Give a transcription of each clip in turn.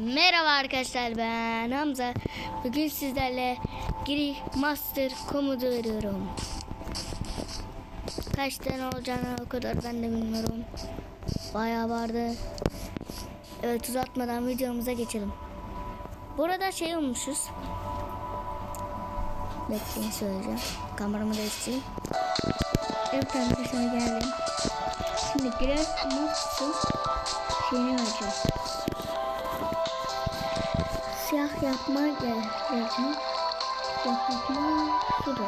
merhaba arkadaşlar ben Hamza. Bugün sizlerle Giri Master komutu veriyorum. Kaç tane olacağını o kadar ben de bilmiyorum. Bayağı vardı. Evet uzatmadan videomuza geçelim. Burada şey olmuşuz. Bekleyin söyleyeceğim. Kameramı değiştireyim. Evet arkadaşlar geldim. Şimdi Giri Master şeyini vereceğiz siyah yapma geleceğim. Siyah yapma şurada.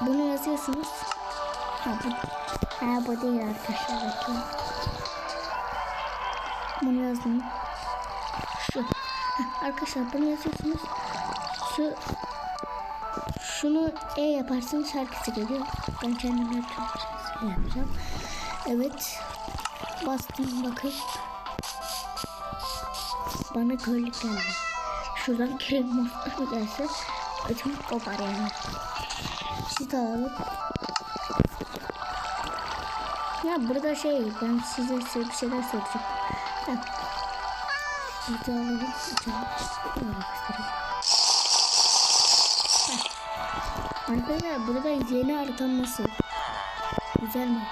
Bunu yazıyorsunuz. Ha bu, ha, bu değil arkadaşlar. Bakın. Bunu yazdım. Şu. Ha, arkadaşlar bunu yazıyorsunuz. Şu şunu E yaparsın şarkısı geliyor. Ben kendim yapacağım. Evet. Bastım bakın. Bana körlük geldi. Şuradan krem mutlu gelse ötüm kopar yani. Süt alalım. Ya burada şey ben size bir şeyler soracağım. Ha. Süt alalım. Göstereyim. Ha. Arkadaşlar burada yeni haritam nasıl? Güzel mi?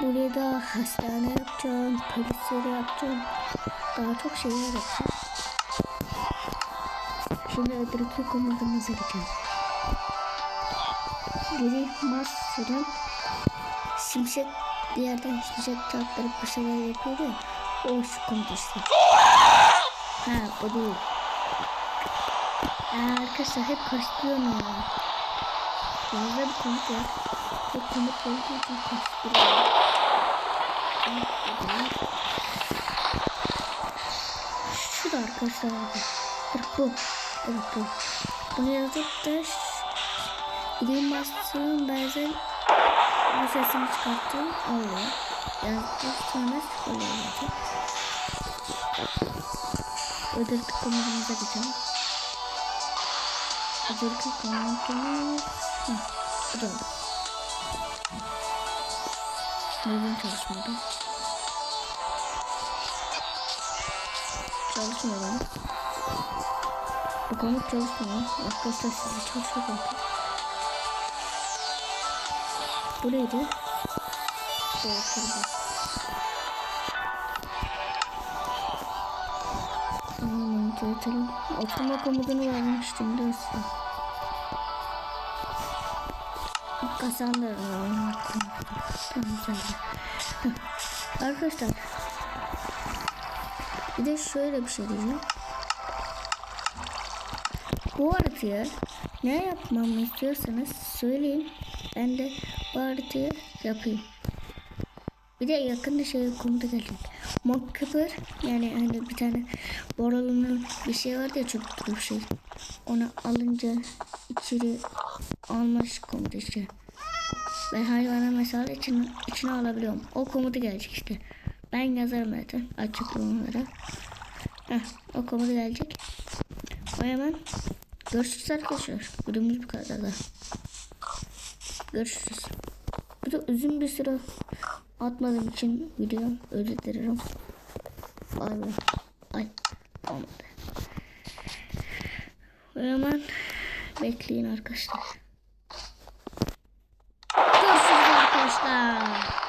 Buraya da hastane yapacağım, polisleri yapacağım. Daha çok şeyler yapacağım. Şimdi öbürkü komutanımıza geçelim. Biri Master'ın şimşek bir yerden şimşek çarptırıp bir şeyler yapıyordu ya. O şu komuta işte. Ha o değil. Aa, arkadaşlar hep karıştırıyorum ya. Fazla bir komut var. Bu komut olduğu için karıştırıyorum. Şu da arkadaşlar. Dur bu. Evet bu. Bunu yazıp da İlim bastığım bazen bu sesini çıkarttım. Oluyor. Yazdık sonra oluyor zaten. Ödül komutumuza geçelim. Ödül komutumuz. Hı. Bu da. Neden çalışmadı? Çalışmıyor bana. Bu komut çalışmıyor. Arkadaşlar sizi çalışıyor bakın. Bu neydi? Bu şurada. Tamam, açalım. Oturma komutunu vermiştim. Tamam güzel. Arkadaşlar. Bir de şöyle bir şey diyeceğim. Bu haritaya ne yapmamı istiyorsanız söyleyin. Ben de bu haritayı yapayım. Bir de yakında şey komuta gelecek. Mock Cooper yani hani bir tane Boralo'nun bir şey vardı ya çok bir şey. Onu alınca içeri almış komuta işte. Ben hayvana mesela içine, içine alabiliyorum. O komuta gelecek işte. Ben yazarım zaten açıklamalara. Heh, o komuta gelecek. O hemen Görüşürüz arkadaşlar. Bölümümüz bu kadar da. Görüşürüz. Bu da uzun bir süre atmadığım için video özür dilerim. Bay. Ay olmadı. O zaman bekleyin arkadaşlar. Görüşürüz arkadaşlar.